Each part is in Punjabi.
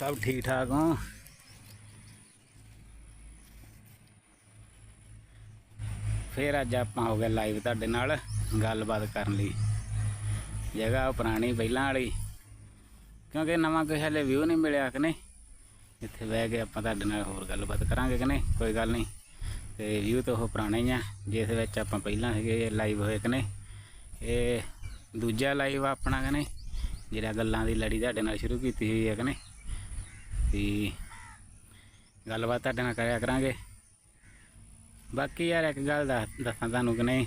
ਸਭ ਠੀਕ ਠਾਕ ਹੋ ਫੇਰ ਅੱਜ ਆਪਾਂ ਹੋ ਗਿਆ ਲਾਈਵ ਤੁਹਾਡੇ ਨਾਲ ਗੱਲਬਾਤ ਕਰਨ ਲਈ। ਜਗ੍ਹਾ ਉਹ ਪੁਰਾਣੀ ਪਹਿਲਾਂ ਵਾਲੀ। ਕਿਉਂਕਿ ਨਵਾਂ ਕੋਈ ਹਲੇ ਵਿਊ ਨਹੀਂ ਮਿਲਿਆ ਕਿ ਨਹੀਂ। ਇੱਥੇ ਬਹਿ ਕੇ ਆਪਾਂ ਤੁਹਾਡੇ ਨਾਲ ਹੋਰ ਗੱਲਬਾਤ ਕਰਾਂਗੇ ਕਿ ਨਹੀਂ, ਕੋਈ ਗੱਲ ਨਹੀਂ। ਤੇ ਵਿਊ ਤਾਂ ਉਹ ਪੁਰਾਣੇ ਹੀ ਆ, ਜਿਸ ਵਿੱਚ ਆਪਾਂ ਪਹਿਲਾਂ ਸੀਗੇ ਲਾਈਵ ਹੋਏ ਕਿ ਨਹੀਂ। ਇਹ ਦੂਜਾ ਲਾਈਵ ਆਪਣਾ ਕਿ ਨਹੀਂ, ਜਿਹੜਾ ਗੱਲਾਂ ਦੀ ਲੜੀ ਤੁਹਾਡੇ ਨਾਲ ਸ਼ੁਰੂ ਕੀਤੀ ਹੋਈ ਹੈ ਕਿ ਨਹੀਂ। ਤੇ ਗੱਲਬਾਤ ਤੁਹਾਡੇ ਨਾਲ ਕਰਿਆ ਕਰਾਂਗੇ। ਬਾਕੀ ਯਾਰ ਇੱਕ ਗੱਲ ਦੱਸ, ਦੱਸਾਂ ਤੁਹਾਨੂੰ ਕਿ ਨਹੀਂ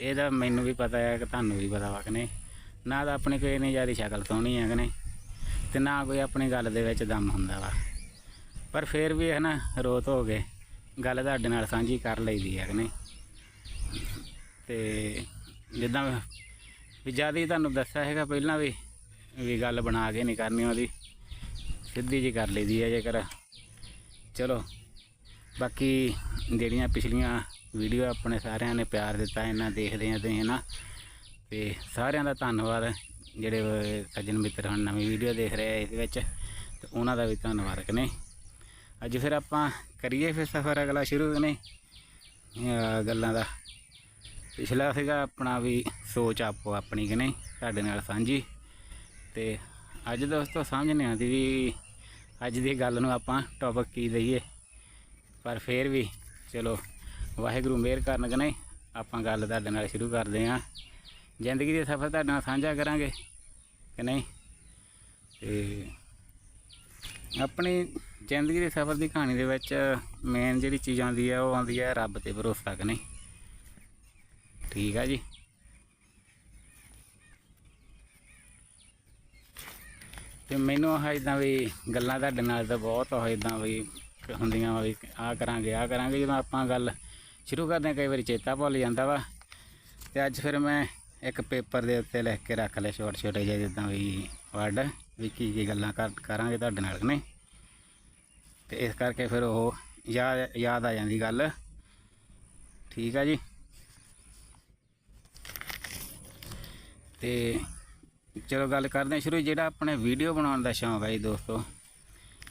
ਇਹਦਾ ਮੈਨੂੰ ਵੀ ਪਤਾ ਹੈ ਕਿ ਤੁਹਾਨੂੰ ਵੀ ਪਤਾ ਵਾ ਕਿ ਨਹੀਂ। ਨਾ ਤਾਂ ਆਪਣੀ ਕੋਈ ਨਹੀਂ ਜ਼ਿਆਦਾ ਸ਼ਕਲ ਸੋਹਣੀ ਹੈ ਕਿ ਨਹੀਂ, ਤੇ ਨਾ ਕੋਈ ਆਪਣੀ ਗੱਲ ਦੇ ਵਿੱਚ ਦਮ ਹੁੰਦਾ ਵਾ। ਪਰ ਫਿਰ ਵੀ ਹੈ ਨਾ ਰੋਤ ਹੋ ਗਏ। ਗੱਲ ਤੁਹਾਡੇ ਨਾਲ ਸਾਂਝੀ ਕਰ ਲਈਦੀ ਹੈ ਕਿ ਨਹੀਂ। ਤੇ ਜਿੱਦਾਂ ਵੀ ਜ਼ਿਆਦਾ ਤੁਹਾਨੂੰ ਦੱਸਿਆ ਹੈਗਾ ਪਹਿਲਾਂ ਵੀ ਵੀ ਗੱਲ ਬਣਾ ਕੇ ਨਹੀਂ ਕਰਨੀ ਉਹਦੀ। ਸਿੱਧੀ ਜੀ ਕਰ ਲਈਦੀ ਹੈ ਜੇਕਰ। ਚਲੋ, ਬਾਕੀ ਜਿਹੜੀਆਂ ਪਿਛਲੀਆਂ ਵੀਡੀਓ ਆਪਣੇ ਸਾਰਿਆਂ ਨੇ ਪਿਆਰ ਦਿੱਤਾ, ਇਹਨਾਂ ਦੇਖਦੇ ਆ ਤੇ ਹਨਾ? ਤੇ ਸਾਰਿਆਂ ਦਾ ਧੰਨਵਾਦ, ਜਿਹੜੇ ਸੱਜਣ ਮਿੱਤਰ ਹਨ ਨਵੀਂ ਵੀਡੀਓ ਦੇਖ ਰਹੇ ਆ ਇਸ ਵਿੱਚ, ਤੇ ਉਹਨਾਂ ਦਾ ਵੀ ਧੰਨਵਾਦ ਕਨੇ ਅੱਜ ਫਿਰ ਆਪਾਂ ਕਰੀਏ ਫਿਰ ਸਫ਼ਰ ਅਗਲਾ ਸ਼ੁਰੂ ਕਨੇ ਗੱਲਾਂ ਦਾ। ਪਿਛਲਾ ਸੀਗਾ ਆਪਣਾ ਵੀ ਸੋਚ ਆਪੋ ਆਪਣੀ ਕਨੇ ਸਾਡੇ ਨਾਲ ਸਾਂਝੀ। ਤੇ ਅੱਜ ਦੋਸਤੋ ਸਮਝ ਨਹੀਂ ਆਉਂਦੀ ਵੀ ਅੱਜ ਦੀ ਗੱਲ ਨੂੰ ਆਪਾਂ ਟੌਪਿਕ ਕੀ ਦਈਏ? ਪਰ ਫੇਰ ਵੀ ਚਲੋ, ਵਾਹਿਗੁਰੂ ਮਿਹਰ ਕਰਨ ਕਿ ਨਹੀਂ ਆਪਾਂ ਗੱਲ ਤੁਹਾਡੇ ਨਾਲ ਸ਼ੁਰੂ ਕਰਦੇ ਹਾਂ। ਜ਼ਿੰਦਗੀ ਦੇ ਸਫ਼ਰ ਤੁਹਾਡੇ ਨਾਲ ਸਾਂਝਾ ਕਰਾਂਗੇ ਕਿ ਨਹੀਂ? ਤੇ ਆਪਣੀ ਜ਼ਿੰਦਗੀ ਦੇ ਸਫ਼ਰ ਦੀ ਕਹਾਣੀ ਦੇ ਵਿੱਚ ਮੇਨ ਜਿਹੜੀ ਚੀਜ਼ ਆਉਂਦੀ ਹੈ ਉਹ ਆਉਂਦੀ ਹੈ ਰੱਬ ਤੇ ਭਰੋਸਾ, ਕਿ ਨਹੀਂ? ਠੀਕ ਆ ਜੀ? ਤੇ ਮੈਨੂੰ ਆਹ ਇਦਾਂ ਵੀ ਗੱਲਾਂ ਤੁਹਾਡੇ ਨਾਲ ਤਾਂ ਬਹੁਤ ਉਹ ਇਦਾਂ ਵੀ ਹੁੰਦੀਆਂ ਵਾ ਵੀ ਆ ਕਰਾਂਗੇ ਆ ਕਰਾਂਗੇ। ਜਦੋਂ ਆਪਾਂ ਗੱਲ ਸ਼ੁਰੂ ਕਰਦੇ ਹਾਂ, ਕਈ ਵਾਰੀ ਚੇਤਾ ਭੁੱਲ ਜਾਂਦਾ ਵਾ। ਤੇ ਅੱਜ ਫਿਰ ਮੈਂ ਇੱਕ ਪੇਪਰ ਦੇ ਉੱਤੇ ਲਿਖ ਕੇ ਰੱਖ ਲਿਆ ਛੋਟੇ ਛੋਟੇ ਜਿਹੇ, ਜਿੱਦਾਂ ਵੀ ਵਰਡ, ਵੀ ਕੀ ਕੀ ਗੱਲਾਂ ਕਰ ਕਰਾਂਗੇ ਤੁਹਾਡੇ ਨਾਲ ਕਿ ਨਹੀਂ? ਤੇ ਇਸ ਕਰਕੇ ਫਿਰ ਉਹ ਯਾਦ ਯਾਦ ਆ ਜਾਂਦੀ ਗੱਲ। ਠੀਕ ਆ ਜੀ? ਤੇ ਚਲੋ ਗੱਲ ਕਰਦੇ ਹਾਂ ਸ਼ੁਰੂ, ਜਿਹੜਾ ਆਪਣੇ ਵੀਡੀਓ ਬਣਾਉਣ ਦਾ ਸ਼ੌਂਕ ਹੈ ਜੀ ਦੋਸਤੋ।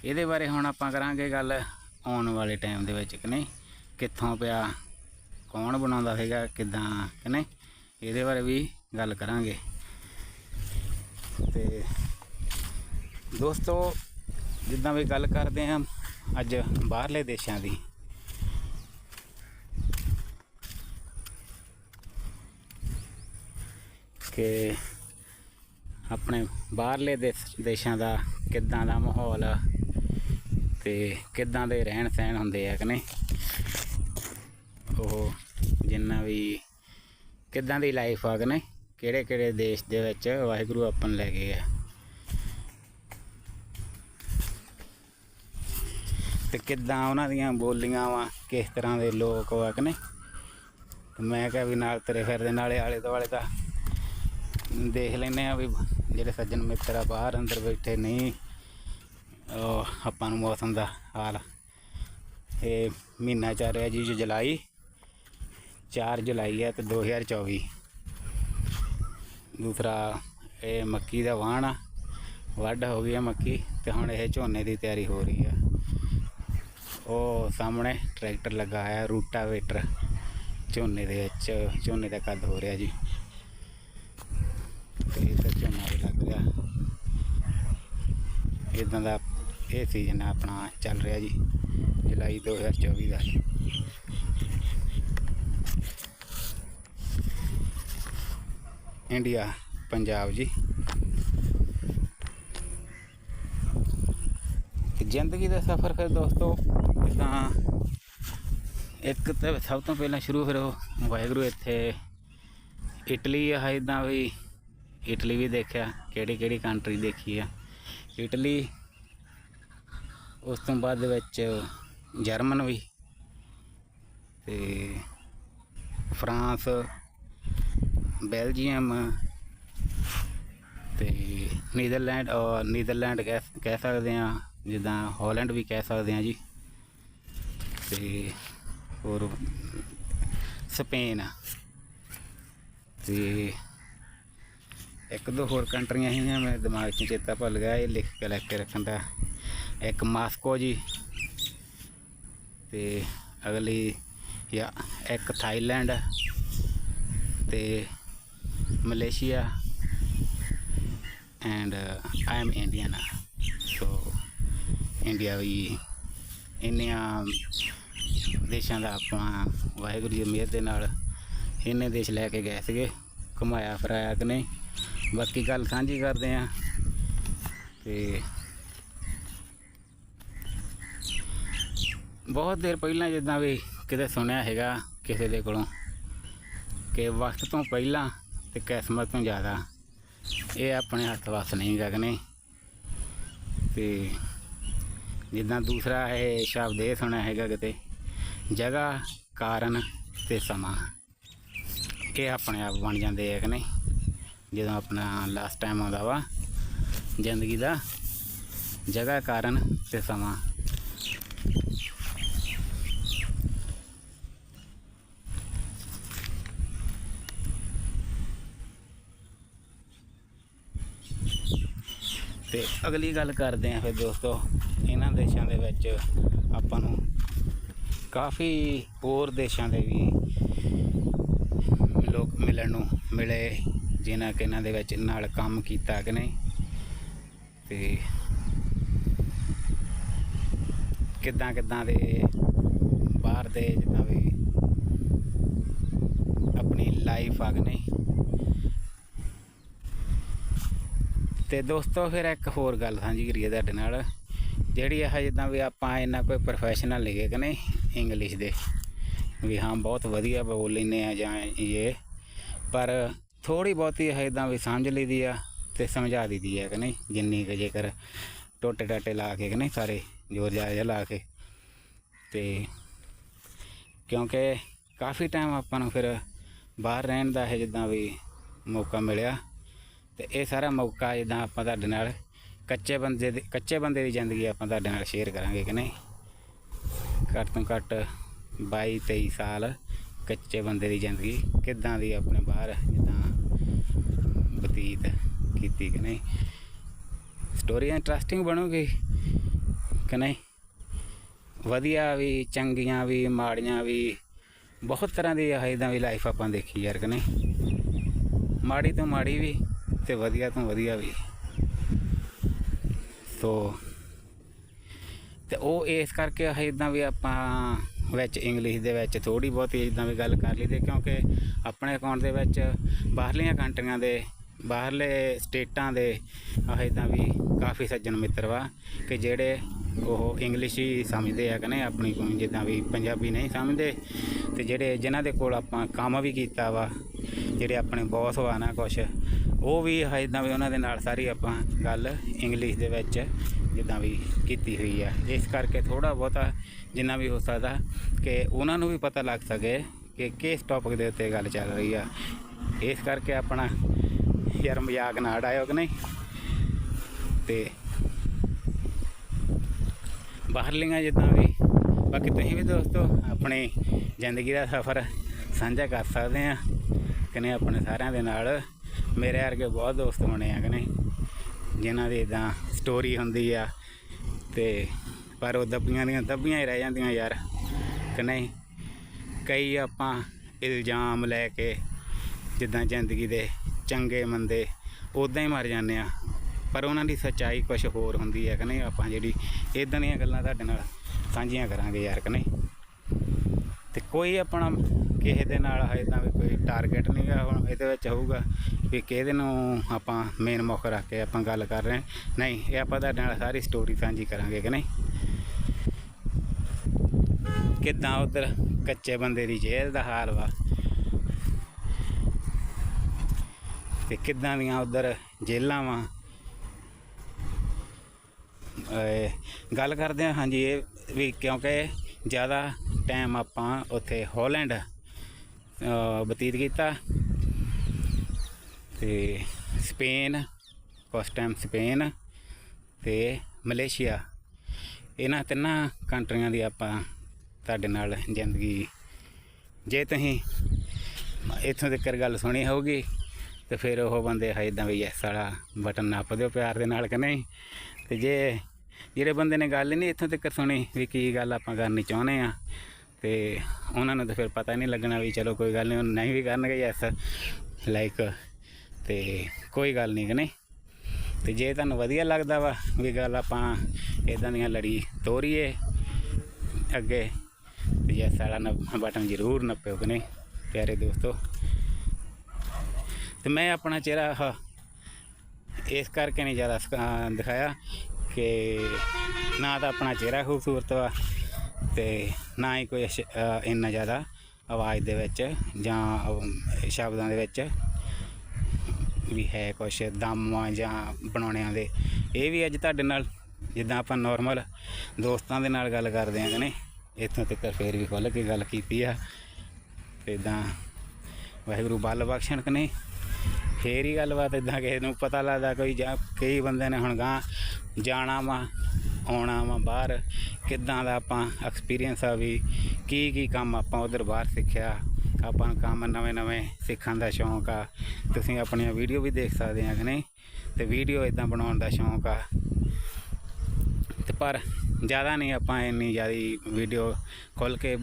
ਇਹਦੇ ਬਾਰੇ ਹੁਣ ਆਪਾਂ ਕਰਾਂਗੇ ਗੱਲ ਆਉਣ ਵਾਲੇ ਟਾਈਮ ਦੇ ਵਿੱਚ ਕਿ ਨਹੀਂ? ਕਿੱਥੋਂ ਪਿਆ, ਕੌਣ ਬਣਾਉਂਦਾ ਸੀਗਾ ਕਿਦਾਂ, ਕਿ ਨਹੀਂ? ਇਹਦੇ ਬਾਰੇ ਵੀ ਗੱਲ ਕਰਾਂਗੇ। ਤੇ ਦੋਸਤੋ, ਜਿੱਦਾਂ ਵੀ ਗੱਲ ਕਰਦੇ ਹਾਂ ਅੱਜ ਬਾਹਰਲੇ ਦੇਸ਼ਾਂ ਦੀ। ਕਿ ਆਪਣੇ ਬਾਹਰਲੇ ਦੇਸ਼ਾਂ ਦਾ ਕਿੱਦਾਂ ਦਾ ਮਾਹੌਲ ਆ ਤੇ ਕਿੱਦਾਂ ਦੇ ਰਹਿਣ ਸਹਿਣ ਹੁੰਦੇ ਆ ਕਿ ਨਹੀਂ? ਉਹ ਜਿੰਨਾ ਵੀ ਕਿੱਦਾਂ ਦੀ ਲਾਈਫ ਆ ਕਿ ਨਹੀਂ? ਕਿਹੜੇ ਕਿਹੜੇ ਦੇਸ਼ ਦੇ ਵਿੱਚ ਵਾਹਿਗੁਰੂ ਆਪਾਂ ਨੂੰ ਲੈ ਕੇ ਆ। ਤੇ ਕਿੱਦਾਂ ਉਹਨਾਂ ਦੀਆਂ ਬੋਲੀਆਂ ਵਾ, ਕਿਸ ਤਰ੍ਹਾਂ ਦੇ ਲੋਕ ਵਾ ਕਿ ਨਹੀਂ? ਤੇ ਮੈਂ ਕਿਹਾ ਵੀ ਨਾਲ ਤੇਰੇ ਫਿਰਦੇ ਨਾਲੇ ਆਲੇ ਦੁਆਲੇ ਦਾ ਦੇਖ ਲੈਨੇ ਆ ਵੀ ਜਿਹੜੇ ਸੱਜਣ ਮਿੱਤਰ ਆ ਬਾਹਰ ਅੰਦਰ ਬੈਠੇ ਨਹੀਂ ਉਹ ਆਪਾਂ ਨੂੰ ਮੌਸਮ ਦਾ ਹਾਲ। ਇਹ ਮਹੀਨਾ ਚੱਲ ਰਿਹਾ ਜੀ ਜੁਲਾਈ 4 ਜੁਲਾਈ ਹੈ ਤੇ 2024 ਦੂਸਰਾ, ਇਹ ਮੱਕੀ ਦਾ ਵਾਹਣ ਆ, ਵੱਢ ਹੋ ਗਈ ਹੈ ਮੱਕੀ ਤੇ ਹੁਣ ਇਹ ਝੋਨੇ ਦੀ ਤਿਆਰੀ ਹੋ ਰਹੀ ਆ। ਉਹ ਸਾਹਮਣੇ ਟਰੈਕਟਰ ਲੱਗਾ ਹੈ ਰੂਟਾਵੇਟਰ। ਝੋਨੇ ਦੇ ਵਿੱਚ, ਝੋਨੇ ਦਾ ਕੱਦ ਹੋ ਰਿਹਾ ਜੀ। ਤੇ ਇੱਧਰ ਝੋਨਾ ਵੀ ਲੱਗ ਰਿਹਾ। ਇਦਾਂ ਦਾ ਇਹ ਸੀਜ਼ਨ ਆਪਣਾ ਚੱਲ ਰਿਹਾ ਜੀ, ਜੁਲਾਈ 2024 ਦਾ। ਇੰਡੀਆ, ਪੰਜਾਬ ਜੀ। ਜ਼ਿੰਦਗੀ ਦਾ ਸਫ਼ਰ ਫਿਰ ਦੋਸਤੋ ਇਦਾਂ ਇੱਕ ਤਾਂ ਸਭ ਤੋਂ ਪਹਿਲਾਂ ਸ਼ੁਰੂ ਫਿਰ ਉਹ ਵਾਹਿਗੁਰੂ ਇੱਥੇ, ਇਟਲੀ ਆ ਇਦਾਂ ਵੀ ਇਟਲੀ ਵੀ ਦੇਖਿਆ, ਕਿਹੜੀ ਕਿਹੜੀ ਕੰਟਰੀ ਦੇਖੀ ਆ। ਇਟਲੀ ਉਸ ਤੋਂ ਬਾਅਦ ਦੇ ਵਿੱਚ ਜਰਮਨ ਵੀ ਤੇ ਫਰਾਂਸ, ਬੈਲਜੀਅਮ ਤੇ ਨੀਦਰਲੈਂਡ ਔਰ ਨੀਦਰਲੈਂਡ ਕਹਿ ਕਹਿ ਸਕਦੇ ਆ ਜਿੱਦਾਂ ਹਾਲੈਂਡ ਵੀ ਕਹਿ ਸਕਦੇ ਆ ਜੀ। ਤੇ ਹੋਰ ਸਪੇਨ। ਤੇ ਇੱਕ ਦੋ ਹੋਰ ਕੰਟਰੀਆਂ ਸੀਗੀਆਂ, ਮੈਂ ਦਿਮਾਗ 'ਚ ਚੇਤਾ ਭੁੱਲ ਗਿਆ, ਇਹ ਲਿਖ ਕੇ ਲੈ ਕੇ ਰੱਖਣ ਦਾ। ਇੱਕ ਮਾਸਕੋ ਜੀ ਤੇ ਅਗਲੀ ਜਾਂ ਇੱਕ ਥਾਈਲੈਂਡ ਤੇ Malaysia and I am Indian so, India ਵੀ ਇੰਨੀਆਂ ਦੇਸ਼ਾਂ ਦਾ ਆਪਾਂ ਵਾਹਿਗੁਰੂ ਜੀ ਦੀ ਮਿਹਰ ਦੇ ਨਾਲ ਇੰਨੇ ਦੇਸ਼ ਲੈ ਕੇ ਗਏ ਸੀਗੇ, ਘੁਮਾਇਆ ਫਿਰਾਇਆ ਕਿ ਨਹੀਂ। ਬਾਕੀ ਗੱਲ ਸਾਂਝੀ ਕਰਦੇ ਆ। ਤੇ ਬਹੁਤ ਦੇਰ ਪਹਿਲਾਂ ਜਿੱਦਾਂ ਵੀ ਕਿਤੇ ਸੁਣਿਆ ਹੈਗਾ ਕਿਸੇ ਦੇ ਕੋਲੋਂ ਕਿ ਵਕਤ ਤੋਂ ਪਹਿਲਾਂ ਤੇ ਕਿਸਮਤ ਤੋਂ ਜ਼ਿਆਦਾ ਇਹ ਆਪਣੇ ਹੱਥ ਵੱਸ ਨਹੀਂ ਗਾ ਕਿ ਨਹੀਂ ਤੇ ਜਿੱਦਾਂ ਦੂਸਰਾ ਇਹ ਸ਼ਬਦ ਇਹ ਸੁਣਿਆ ਹੈਗਾ ਕਿਤੇ, ਜਗ੍ਹਾ, ਕਾਰਨ ਤੇ ਸਮਾਂ, ਇਹ ਆਪਣੇ ਆਪ ਬਣ ਜਾਂਦੇ ਹੈ ਕਿ ਨਹੀਂ? ਜਦੋਂ ਆਪਣਾ ਲਾਸਟ ਟਾਈਮ ਆਉਂਦਾ ਵਾ, ਜ਼ਿੰਦਗੀ ਦਾ ਜਗ੍ਹਾ, ਕਾਰਨ ਤੇ ਸਮਾਂ। ਤੇ ਅਗਲੀ ਗੱਲ ਕਰਦੇ ਆਂ ਫਿਰ ਦੋਸਤੋ, ਇਹਨਾਂ ਦੇਸ਼ਾਂ ਦੇ ਵਿੱਚ ਆਪਾਂ ਨੂੰ ਕਾਫੀ ਹੋਰ ਦੇਸ਼ਾਂ ਦੇ ਵੀ ਲੋਕ ਮਿਲਣ ਨੂੰ ਮਿਲੇ। ਜਿਨ੍ਹਾਂ ਕਿ ਇਹਨਾਂ ਦੇ ਵਿੱਚ ਨਾਲ ਕੰਮ ਕੀਤਾ ਕਿ ਨਹੀਂ ਤੇ ਕਿੱਦਾਂ ਕਿੱਦਾਂ ਦੇ ਬਾਹਰ ਦੇ ਜਿੱਦਾਂ ਵੀ ਆਪਣੀ ਲਾਈਫ ਆ ਕਿ ਨਹੀਂ। ਤੇ ਦੋਸਤੋ, ਫਿਰ ਇੱਕ ਹੋਰ ਗੱਲ ਸਾਂਝੀ ਕਰੀਏ ਤੁਹਾਡੇ ਨਾਲ, ਜਿਹੜੀ ਇਹ ਜਿੱਦਾਂ ਵੀ ਆਪਾਂ ਇੰਨਾ ਕੋਈ ਪ੍ਰੋਫੈਸ਼ਨਲ ਲਿਖੇ ਕਿ ਨਹੀਂ ਇੰਗਲਿਸ਼ ਦੇ। ਵੀ ਹਾਂ, ਬਹੁਤ ਵਧੀਆ ਬੋਲ ਲੈਂਦੇ ਆ ਜਾਂ ਇਹ, ਪਰ ਥੋੜੀ ਬਹੁਤੀ ਇਹ ਇਦਾਂ ਵੀ ਸਮਝ ਲਈਦੀ ਆ ਤੇ ਸਮਝਾ ਦਈਦੀ ਆ ਕਿ ਨਹੀਂ, ਜਿੰਨੀ ਕੁ ਜੇਕਰ ਟੋਟੇ ਟਾਟੇ ਲਾ ਕੇ ਕਿ ਨਹੀਂ ਸਾਰੇ ਜੋਰ ਜਾਰ ਜਿਹਾ ਲਾ ਕੇ। ਤੇ ਕਿਉਂਕਿ ਕਾਫੀ ਟਾਈਮ ਆਪਾਂ ਨੂੰ ਫਿਰ ਬਾਹਰ ਰਹਿਣ ਦਾ ਹੈ ਜਿੱਦਾਂ ਵੀ ਮੌਕਾ ਮਿਲਿਆ ਤੇ ਇਹ ਸਾਰਾ ਮੌਕਾ ਜਿੱਦਾਂ ਆਪਾਂ ਤੁਹਾਡੇ ਨਾਲ ਕੱਚੇ ਬੰਦੇ ਦੀ, ਕੱਚੇ ਬੰਦੇ ਦੀ ਜ਼ਿੰਦਗੀ ਆਪਾਂ ਤੁਹਾਡੇ ਨਾਲ ਸ਼ੇਅਰ ਕਰਾਂਗੇ ਕਿ ਨਹੀਂ। ਘੱਟ ਤੋਂ ਘੱਟ 22 23 ਸਾਲ ਕੱਚੇ ਬੰਦੇ ਦੀ ਜ਼ਿੰਦਗੀ ਕਿੱਦਾਂ ਦੀ ਆਪਣੇ ਬਾਹਰ ਜਿੱਦਾਂ ਬਤੀਤ ਕੀਤੀ ਕਿ ਨਹੀਂ? ਸਟੋਰੀ ਇੰਟਰਸਟਿੰਗ ਬਣੂਗੀ ਕਿ ਨਹੀਂ? ਵਧੀਆ ਵੀ, ਚੰਗੀਆਂ ਵੀ, ਮਾੜੀਆਂ ਵੀ, ਬਹੁਤ ਤਰ੍ਹਾਂ ਦੀ ਇਦਾਂ ਵੀ ਲਾਈਫ ਆਪਾਂ ਦੇਖੀ ਯਾਰ ਕਿ ਨਹੀਂ? ਮਾੜੀ ਤੋਂ ਮਾੜੀ ਵੀ ਤੇ ਵਧੀਆ ਤੋਂ ਵਧੀਆ ਵੀ। ਸੋ ਤੇ ਉਹ ਇਸ ਕਰਕੇ ਇਦਾਂ ਵੀ ਆਪਾਂ ਵਿੱਚ ਇੰਗਲਿਸ਼ ਦੇ ਵਿੱਚ ਥੋੜੀ ਬਹੁਤੀ ਇਦਾਂ ਵੀ ਗੱਲ ਕਰ ਲਈ ਤੇ ਕਿਉਂਕਿ ਆਪਣੇ ਅਕਾਊਂਟ ਦੇ ਵਿੱਚ ਬਾਹਰਲੀਆਂ ਕੰਟਰੀਆਂ ਦੇ ਬਾਹਰਲੇ ਸਟੇਟਾਂ ਦੇ ਇਦਾਂ ਵੀ ਕਾਫੀ ਸੱਜਣ ਮਿੱਤਰ ਵਾ ਕਿ ਜਿਹੜੇ ਉਹ ਇੰਗਲਿਸ਼ ਹੀ ਸਮਝਦੇ ਆ ਕਿ ਨਹੀਂ, ਆਪਣੀ ਕੋਈ ਜਿੱਦਾਂ ਵੀ ਪੰਜਾਬੀ ਨਹੀਂ ਸਮਝਦੇ ਤੇ ਜਿਹੜੇ ਜਿਨ੍ਹਾਂ ਦੇ ਕੋਲ ਆਪਾਂ ਕੰਮ ਵੀ ਕੀਤਾ ਵਾ, ਜਿਹੜੇ ਆਪਣੇ ਬੌਸ ਵਾ ਨਾ ਕੁਛ, ਉਹ ਵੀ ਇਦਾਂ ਵੀ ਉਹਨਾਂ ਦੇ ਨਾਲ ਸਾਰੀ ਆਪਾਂ ਗੱਲ ਇੰਗਲਿਸ਼ ਦੇ ਵਿੱਚ ਜਿੱਦਾਂ ਵੀ ਕੀਤੀ ਹੋਈ ਆ। ਇਸ ਕਰਕੇ ਥੋੜਾ ਬਹੁਤਾ ਜਿੰਨਾ ਵੀ ਹੋ ਸਕਦਾ ਕਿ ਉਹਨਾਂ ਨੂੰ ਵੀ ਪਤਾ ਲੱਗ ਸਕੇ ਕਿ ਕਿਸ ਟੌਪਿਕ ਦੇ ਉੱਤੇ ਗੱਲ ਚੱਲ ਰਹੀ ਆ। ਇਸ ਕਰਕੇ ਆਪਣਾ ਯਾਰ ਮਜ਼ਾਕ ਨਾ ਉਡਾਇਓ ਕਿ ਨਹੀਂ? ਤੇ ਬਾਹਰਲੀਆਂ ਜਿੱਦਾਂ ਵੀ, ਬਾਕੀ ਤੁਸੀਂ ਵੀ ਦੋਸਤੋ ਆਪਣੀ ਜ਼ਿੰਦਗੀ ਦਾ ਸਫ਼ਰ ਸਾਂਝਾ ਕਰ ਸਕਦੇ ਆ ਕਿ ਨਹੀਂ ਆਪਣੇ ਸਾਰਿਆਂ ਦੇ ਨਾਲ। ਮੇਰੇ ਵਰਗੇ ਬਹੁਤ ਦੋਸਤ ਬਣੇ ਆ ਕਿ ਨਹੀਂ? ਜਿਨ੍ਹਾਂ ਦੀ ਇਦਾਂ ਸਟੋਰੀ ਹੁੰਦੀ ਆ ਤੇ ਪਰ ਉਹ ਦੱਬੀਆਂ ਦੀਆਂ ਦੱਬੀਆਂ ਹੀ ਰਹਿ ਜਾਂਦੀਆਂ ਯਾਰ ਕਿ ਨਹੀਂ? ਕਈ ਆਪਾਂ ਇਲਜ਼ਾਮ ਲੈ ਕੇ ਜਿੱਦਾਂ ਜ਼ਿੰਦਗੀ ਦੇ ਚੰਗੇ ਮੰਦੇ ਉਦਾਂ ਹੀ ਮਰ ਜਾਂਦੇ ਆ। ਪਰ ਉਹਨਾਂ ਦੀ ਸੱਚਾਈ ਕੁਝ ਹੋਰ ਹੁੰਦੀ ਹੈ ਕਿ ਨਹੀਂ? ਆਪਾਂ ਜਿਹੜੀ ਇਦਾਂ ਦੀਆਂ ਗੱਲਾਂ ਤੁਹਾਡੇ ਨਾਲ ਸਾਂਝੀਆਂ ਕਰਾਂਗੇ ਯਾਰ ਕਿ ਨਹੀਂ? ਤੇ ਕੋਈ ਆਪਣਾ ਕਿਸੇ ਦੇ ਨਾਲ ਇਦਾਂ ਵੀ ਕੋਈ ਟਾਰਗੇਟ ਨਹੀਂ ਗਾ ਹੁਣ ਇਹਦੇ ਵਿੱਚ ਹੋਊਗਾ ਵੀ ਕਿਹਦੇ ਨੂੰ ਆਪਾਂ ਮੇਨ ਮੁੱਖ ਰੱਖ ਕੇ ਆਪਾਂ ਗੱਲ ਕਰ ਰਹੇ ਨਹੀਂ, ਇਹ ਆਪਾਂ ਤੁਹਾਡੇ ਨਾਲ ਸਾਰੀ ਸਟੋਰੀ ਸਾਂਝੀ ਕਰਾਂਗੇ ਕਿ ਨਹੀਂ? ਕਿੱਦਾਂ ਉਧਰ ਕੱਚੇ ਬੰਦੇ ਦੀ ਜੇਲ੍ਹ ਦਾ ਹਾਲ ਵਾ? ਤੇ ਕਿੱਦਾਂ ਦੀਆਂ ਉਧਰ ਜੇਲ੍ਹਾਂ ਵਾ? ਗੱਲ ਕਰਦੇ ਹਾਂ ਹਾਂਜੀ, ਇਹ ਵੀ ਕਿਉਂਕਿ ਜ਼ਿਆਦਾ ਟਾਈਮ ਆਪਾਂ ਉੱਥੇ ਹਾਲੈਂਡ ਬਤੀਤ ਕੀਤਾ ਤੇ ਸਪੇਨ ਉਸ ਟਾਈਮ ਸਪੇਨ ਤੇ ਮਲੇਸ਼ੀਆ ਇਹਨਾਂ ਤਿੰਨਾਂ ਕੰਟਰੀਆਂ ਦੀ ਆਪਾਂ ਤੁਹਾਡੇ ਨਾਲ ਜ਼ਿੰਦਗੀ ਜੇ ਤੁਸੀਂ ਇੱਥੋਂ ਤੱਕ ਗੱਲ ਸੁਣੀ ਹੋਊਗੀ। ਤੇ ਫਿਰ ਉਹ ਬੰਦੇ ਹੈ ਇਦਾਂ ਵੀ ਯੈਸ ਵਾਲਾ ਬਟਨ ਨੱਪ ਦਿਓ ਪਿਆਰ ਦੇ ਨਾਲ ਕਿ ਨਹੀਂ? ਤੇ ਜੇ ਜਿਹੜੇ ਬੰਦੇ ਨੇ ਗੱਲ ਹੀ ਨਹੀਂ ਇੱਥੋਂ ਤੱਕ ਸੁਣੀ ਵੀ ਕੀ ਗੱਲ ਆਪਾਂ ਕਰਨੀ ਚਾਹੁੰਦੇ ਆ, ਤੇ ਉਹਨਾਂ ਨੂੰ ਤਾਂ ਫਿਰ ਪਤਾ ਨਹੀਂ ਲੱਗਣਾ ਵੀ ਚਲੋ ਕੋਈ ਗੱਲ ਨਹੀਂ ਉਹ ਨਹੀਂ ਵੀ ਕਰਨਗੇ ਯੈਸ ਲਾਈਕ ਤੇ ਕੋਈ ਗੱਲ ਨਹੀਂ ਕਿ ਨਹੀਂ? ਤੇ ਜੇ ਤੁਹਾਨੂੰ ਵਧੀਆ ਲੱਗਦਾ ਵਾ ਵੀ ਗੱਲ ਆਪਾਂ ਇਦਾਂ ਦੀਆਂ ਲੜੀ ਤੋਰੀਏ ਅੱਗੇ, ਤੇ ਯੈਸ ਵਾਲਾ ਨ- ਬਟਨ ਜ਼ਰੂਰ ਨੱਪਿਓ ਕਿ ਨਹੀਂ, ਪਿਆਰੇ ਦੋਸਤੋ। ਤੇ ਮੈਂ ਆਪਣਾ ਚਿਹਰਾ ਆਹ, ਇਸ ਕਰਕੇ ਨਹੀਂ ਜ਼ਿਆਦਾ ਸਕਾ- ਦਿਖਾਇਆ ਕਿ ਨਾ ਤਾਂ ਆਪਣਾ ਚਿਹਰਾ ਖੂਬਸੂਰਤ ਵਾ ਤੇ ਨਾ ਹੀ ਕੋਈ ਇੰਨਾ ਜ਼ਿਆਦਾ ਆਵਾਜ਼ ਦੇ ਵਿੱਚ ਜਾਂ ਸ਼ਬਦਾਂ ਦੇ ਵਿੱਚ ਵੀ ਹੈ ਕੁਛ ਦਮ ਜਾਂ ਬਣਾਉਣਿਆਂ ਦੇ। ਇਹ ਵੀ ਅੱਜ ਤੁਹਾਡੇ ਨਾਲ ਜਿੱਦਾਂ ਆਪਾਂ ਨਾਰਮਲ ਦੋਸਤਾਂ ਦੇ ਨਾਲ ਗੱਲ ਕਰਦੇ ਆਂ ਨੇ ਇੱਥੋਂ ਤੱਕ ਫੇਰ ਵੀ ਖੁੱਲ੍ਹ ਕੇ ਗੱਲ ਕੀਤੀ ਆ। ਤੇ ਇਦਾਂ ਵਾਹਿਗੁਰੂ ਬਲ ਬਖਸ਼ਣ ਕਿ ਫੇਰ ਹੀ ਗੱਲਬਾਤ ਇਦਾਂ ਕਿਸੇ ਨੂੰ ਪਤਾ ਲੱਗਦਾ ਕੋਈ ਜਾਂ ਕਈ ਬੰਦੇ ਨੇ ਹੁਣ ਗਾਂ ਜਾਣਾ ਵਾ, ਆਉਣਾ ਵਾ ਬਾਹਰ, ਕਿੱਦਾਂ ਦਾ ਆਪਾਂ ਐਕਸਪੀਰੀਅੰਸ ਆ ਵੀ ਕੀ ਕੀ ਕੰਮ ਆਪਾਂ ਉਧਰ ਬਾਹਰ ਸਿੱਖਿਆ, ਆਪਾਂ ਕੰਮ ਨਵੇਂ ਨਵੇਂ ਸਿੱਖਣ ਦਾ ਸ਼ੌਂਕ ਆ, ਤੁਸੀਂ ਆਪਣੀਆਂ ਵੀਡੀਓ ਵੀ ਦੇਖ ਸਕਦੇ ਆ ਕਿ ਨਹੀਂ? ਤੇ ਵੀਡੀਓ ਇਦਾਂ ਬਣਾਉਣ ਦਾ ਸ਼ੌਂਕ ਆ। ਤੇ ਪਰ ਜ਼ਿਆਦਾ ਨਹੀਂ ਆਪਾਂ ਇੰਨੀ ਜ਼ਿਆਦਾ ਵੀਡੀਓ ਖੋਲ ਕੇ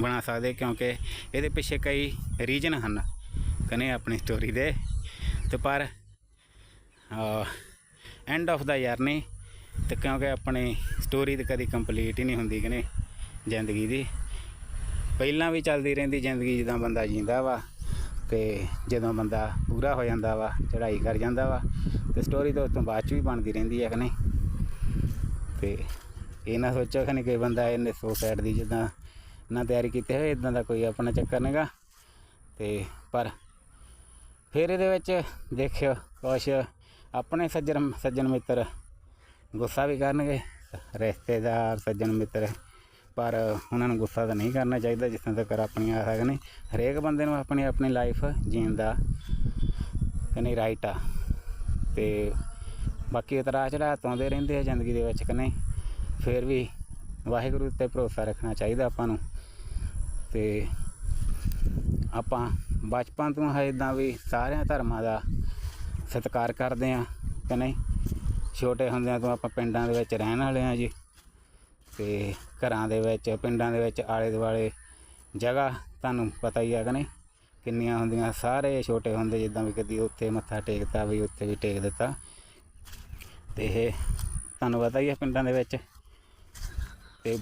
ਬਣਾ ਸਕਦੇ ਕਿਉਂਕਿ ਇਹਦੇ ਪਿੱਛੇ ਕਈ ਰੀਜਨ ਹਨ ਕਨੇ ਆਪਣੀ ਸਟੋਰੀ ਦੇ? ਤੇ ਪਰ ਐਂਡ ਆਫ ਦਾ ਜਰਨੀ ਤੇ ਕਿਉਂਕਿ ਆਪਣੀ ਸਟੋਰੀ ਤੇ ਕਦੀ ਕੰਪਲੀਟ ਹੀ ਨਹੀਂ ਹੁੰਦੀ ਕਨੇ ਜ਼ਿੰਦਗੀ ਦੀ। ਪਹਿਲਾਂ ਵੀ ਚੱਲਦੀ ਰਹਿੰਦੀ ਜ਼ਿੰਦਗੀ ਜਿੱਦਾਂ ਬੰਦਾ ਜੀਂਦਾ ਵਾ, ਤੇ ਜਦੋਂ ਬੰਦਾ ਪੂਰਾ ਹੋ ਜਾਂਦਾ ਵਾ, ਚੜ੍ਹਾਈ ਕਰ ਜਾਂਦਾ ਵਾ, ਤੇ ਸਟੋਰੀ ਤਾਂ ਉਸ ਤੋਂ ਬਾਅਦ ਚ ਵੀ ਬਣਦੀ ਰਹਿੰਦੀ ਹੈ ਕਿ ਨਹੀਂ। ਤੇ ਇਹ ਨਾ ਸੋਚੋ ਕਿ ਨਹੀਂ ਕੋਈ ਬੰਦਾ ਇਹਨੇ ਸੁਸਾਈਡ ਦੀ ਜਿੱਦਾਂ ਨਾ ਤਿਆਰੀ ਕੀਤੀ ਹੋਏ ਇਦਾਂ ਦਾ ਕੋਈ ਆਪਣਾ ਚੱਕਰ ਨਹੀਂਗਾ ਤੇ ਪਰ ਫਿਰ ਇਹਦੇ ਵਿੱਚ ਦੇਖਿਓ, ਕੁਛ ਆਪਣੇ ਸੱਜਣ ਸੱਜਣ ਮਿੱਤਰ ਗੁੱਸਾ ਵੀ ਕਰਨਗੇ, ਰਿਸ਼ਤੇਦਾਰ, ਸੱਜਣ ਮਿੱਤਰ, ਪਰ ਉਹਨਾਂ ਨੂੰ ਗੁੱਸਾ ਤਾਂ ਨਹੀਂ ਕਰਨਾ ਚਾਹੀਦਾ ਜਿੱਥੇ ਤੱਕ ਆਪਣੀਆਂ ਆਸ ਹੈ ਹਰੇਕ ਬੰਦੇ ਨੂੰ ਆਪਣੀ ਆਪਣੀ ਲਾਈਫ ਜੀਣ ਦਾ ਕਿ ਰਾਈਟ ਆ। ਤੇ ਬਾਕੀ ਉਤਰਾ ਚੜਾ ਆਉਂਦੇ ਰਹਿੰਦੇ ਆ ਜ਼ਿੰਦਗੀ ਦੇ ਵਿੱਚ ਕਿ ਨਹੀਂ। ਫਿਰ ਵੀ ਵਾਹਿਗੁਰੂ 'ਤੇ ਭਰੋਸਾ ਰੱਖਣਾ ਚਾਹੀਦਾ ਆਪਾਂ ਨੂੰ। ਤੇ ਆਪਾਂ ਬਚਪਨ ਤੋਂ ਹੈ ਇਦਾਂ ਵੀ ਸਾਰਿਆਂ ਧਰਮਾਂ ਦਾ ਸਤਿਕਾਰ ਕਰਦੇ ਆ ਕਿ ਨਹੀਂ? ਛੋਟੇ ਹੁੰਦਿਆਂ ਤੋਂ ਆਪਾਂ ਪਿੰਡਾਂ ਦੇ ਵਿੱਚ ਰਹਿਣ ਵਾਲੇ ਆ ਜੀ ਤੇ ਘਰਾਂ ਦੇ ਵਿੱਚ, ਪਿੰਡਾਂ ਦੇ ਵਿੱਚ ਆਲੇ ਦੁਆਲੇ ਜਗ੍ਹਾ ਤੁਹਾਨੂੰ ਪਤਾ ਹੀ ਆ ਕਿ ਨਹੀਂ? ਕਿੰਨੀਆਂ ਹੁੰਦੀਆਂ, ਸਾਰੇ ਛੋਟੇ ਹੁੰਦੇ ਜਿੱਦਾਂ ਵੀ ਕਦੀ ਉੱਥੇ ਮੱਥਾ ਟੇਕਤਾ, ਵੀ ਉੱਥੇ ਵੀ ਟੇਕ ਦਿੱਤਾ। ਤੇ ਇਹ ਤੁਹਾਨੂੰ ਪਤਾ ਹੀ ਆ ਪਿੰਡਾਂ ਦੇ ਵਿੱਚ। ਤੇ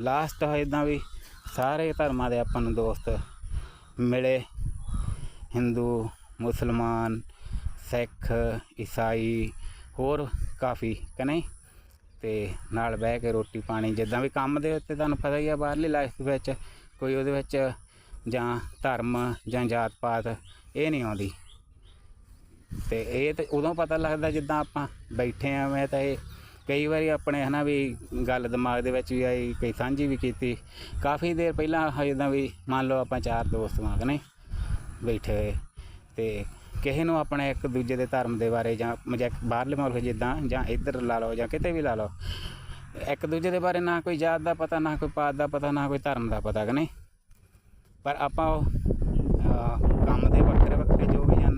ਲਾਸਟ ਹੈ ਇਦਾਂ ਵੀ ਸਾਰੇ ਧਰਮਾਂ ਦੇ ਆਪਾਂ ਨੂੰ ਦੋਸਤ ਮਿਲੇ। ਹਿੰਦੂ, ਮੁਸਲਮਾਨ, ਸਿੱਖ, ਈਸਾਈ, ਹੋਰ ਕਾਫੀ ਕਿ ਨਹੀਂ? ਤੇ ਨਾਲ ਬਹਿ ਕੇ ਰੋਟੀ ਪਾਣੀ, ਜਿੱਦਾਂ ਵੀ ਕੰਮ ਦੇ ਉੱਤੇ ਤੁਹਾਨੂੰ ਪਤਾ ਹੀ ਆ, ਬਾਹਰਲੀ ਲਾਈਫ ਵਿੱਚ ਕੋਈ ਉਹਦੇ ਵਿੱਚ ਜਾਂ ਧਰਮ ਜਾਂ ਜਾਤ ਪਾਤ ਇਹ ਨਹੀਂ ਆਉਂਦੀ। ਤੇ ਇਹ ਤੇ ਉਦੋਂ ਪਤਾ ਲੱਗਦਾ ਜਿੱਦਾਂ ਆਪਾਂ ਬੈਠੇ ਆ ਮੈਂ ਤਾਂ ਇਹ ਕਈ ਵਾਰੀ ਆਪਣੇ ਹਨਾ ਵੀ ਗੱਲ ਦਿਮਾਗ ਦੇ ਵਿੱਚ ਵੀ ਆਈ, ਕਈ ਸਾਂਝੀ ਵੀ ਕੀਤੀ। ਕਾਫੀ ਦੇਰ ਪਹਿਲਾਂ ਜਿੱਦਾਂ ਵੀ ਮੰਨ ਲਓ ਆਪਾਂ ਚਾਰ ਦੋਸਤ ਵਾਂਗ ਨੇ ਬੈਠੇ ਹੋਏ। ਤੇ ਕਿਸੇ ਨੂੰ ਆਪਣੇ ਇੱਕ ਦੂਜੇ ਦੇ ਧਰਮ ਦੇ ਬਾਰੇ ਜਾਂ ਜਾਂ ਬਾਹਰਲੇ ਮੁਲਕ ਜਿੱਦਾਂ ਜਾਂ ਇੱਧਰ ਲਾ ਲਓ ਜਾਂ ਕਿਤੇ ਵੀ ਲਾ ਲਓ, ਇੱਕ ਦੂਜੇ ਦੇ ਬਾਰੇ ਨਾ ਕੋਈ ਜਾਤ ਦਾ ਪਤਾ, ਨਾ ਕੋਈ ਪਾਤ ਦਾ ਪਤਾ, ਨਾ ਕੋਈ ਧਰਮ ਦਾ ਪਤਾ, ਕਿ ਨਹੀਂ? ਪਰ ਆਪਾਂ ਉਹ ਕੰਮ ਦੇ ਵੱਖਰੇ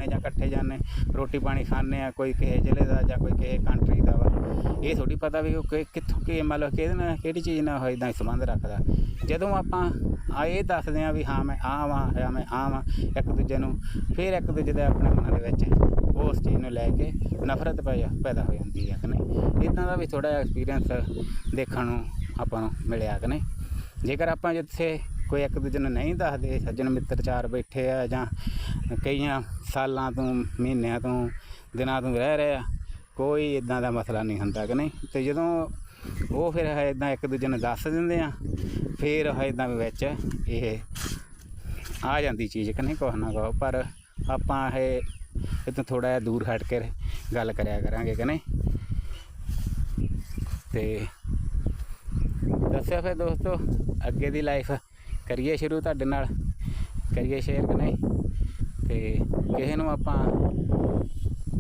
ਜਾਂਦੇ ਜਾਂ ਇਕੱਠੇ ਜਾਂਦੇ, ਰੋਟੀ ਪਾਣੀ ਖਾਂਦੇ ਆ, ਕੋਈ ਕਿਸੇ ਜ਼ਿਲ੍ਹੇ ਦਾ ਜਾਂ ਕੋਈ ਕਿਸੇ ਕੰਟਰੀ ਦਾ ਵਾ। ਇਹ ਥੋੜੀ ਪਤਾ ਵੀ ਉਹ ਕਿ- ਕਿੱਥੋਂ ਕੀ ਮਤਲਬ ਕਿਹਦੇ ਨਾਲ, ਕਿਹੜੀ ਚੀਜ਼ ਨਾਲ ਹੋਏ ਇਦਾਂ ਸੰਬੰਧ ਰੱਖਦਾ। ਜਦੋਂ ਆਪਾਂ ਆ ਇਹ ਦੱਸਦੇ ਆ ਵੀ ਹਾਂ, ਮੈਂ ਆ ਵਾਂ, ਜਾਂ ਮੈਂ ਆ ਵਾਂ ਇੱਕ ਦੂਜੇ ਨੂੰ, ਫਿਰ ਇੱਕ ਦੂਜੇ ਦੇ ਆਪਣੇ ਮਨਾਂ ਦੇ ਵਿੱਚ ਉਸ ਚੀਜ਼ ਨੂੰ ਲੈ ਕੇ ਨਫ਼ਰਤ ਪੈ- ਪੈਦਾ ਹੋ ਜਾਂਦੀ ਹੈ ਕਿ ਨਹੀਂ। ਇਦਾਂ ਦਾ ਵੀ ਥੋੜਾ ਜਿਹਾ ਐਕਸਪੀਰੀਅੰਸ ਦੇਖਣ ਨੂੰ ਆਪਾਂ ਨੂੰ ਮਿਲਿਆ ਕਿ ਨਹੀਂ। ਜੇਕਰ ਆਪਾਂ ਜਿੱਥੇ ਕੋਈ ਇੱਕ ਦੂਜੇ ਨੂੰ ਨਹੀਂ ਦੱਸਦੇ, ਸੱਜਣ ਮਿੱਤਰ ਚਾਰ ਬੈਠੇ ਆ ਜਾਂ ਕਈਆਂ ਸਾਲਾਂ ਤੋਂ, ਮਹੀਨਿਆਂ ਤੋਂ, ਦਿਨਾਂ ਤੋਂ ਰਹਿ ਰਹੇ ਆ, ਕੋਈ ਇਦਾਂ ਦਾ ਮਸਲਾ ਨਹੀਂ ਹੁੰਦਾ ਕਿ ਨਹੀਂ? ਤੇ ਜਦੋਂ ਉਹ ਫਿਰ ਹੈ ਇਦਾਂ ਇੱਕ ਦੂਜੇ ਨੂੰ ਦੱਸ ਦਿੰਦੇ ਆ, ਫਿਰ ਹੈ ਇਦਾਂ ਵਿੱਚ ਇਹ ਆ ਜਾਂਦੀ ਚੀਜ਼ ਕਿ ਨਹੀਂ ਕੁਛ ਨਾ ਕੁਛ। ਪਰ ਆਪਾਂ ਇਹ ਇਹ ਤੋਂ ਥੋੜਾ ਜਿਹਾ ਦੂਰ ਹਟ ਕੇ ਗੱਲ ਕਰਿਆ ਕਰਾਂਗੇ ਕਿ ਨਹੀਂ? ਤੇ ਦੱਸਿਆ ਫਿਰ ਦੋਸਤੋ, ਅੱਗੇ ਦੀ ਲਾਈਫ ਕਰੀਏ ਸ਼ੁਰੂ ਤੁਹਾਡੇ ਨਾਲ। ਕਰੀਏ ਸ਼ੇਅਰ ਕਿ ਨਹੀਂ? ਤੇ ਕਿਸੇ ਨੂੰ ਆਪਾਂ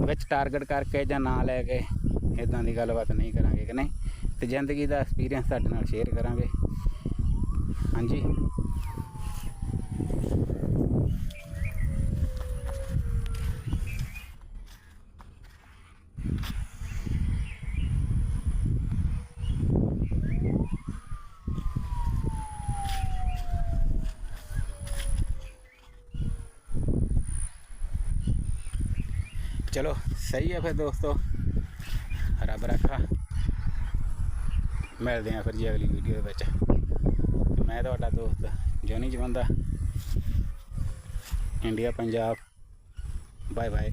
ਵਿੱਚ ਟਾਰਗੇਟ ਕਰਕੇ ਜਾਂ ਨਾਂ ਲੈ ਕੇ ਇਦਾਂ ਦੀ ਗੱਲਬਾਤ ਨਹੀਂ ਕਰਾਂਗੇ ਕਿ ਨਹੀਂ? ਤੇ ਜ਼ਿੰਦਗੀ ਦਾ ਐਕਸਪੀਰੀਅੰਸ ਤੁਹਾਡੇ ਨਾਲ ਸ਼ੇਅਰ ਕਰਾਂਗੇ। ਹਾਂਜੀ। ਚਲੋ ਸਹੀ ਹੈ ਫਿਰ ਦੋਸਤੋ ਰੱਬ ਰੱਖਾ ਮਿਲਦੇ ਹਾਂ ਫਿਰ ਜੀ ਅਗਲੀ ਵੀਡੀਓ ਦੇ ਵਿੱਚ ਮੈਂ ਤੁਹਾਡਾ ਦੋਸਤ Jonny Jawanda India Punjab bye bye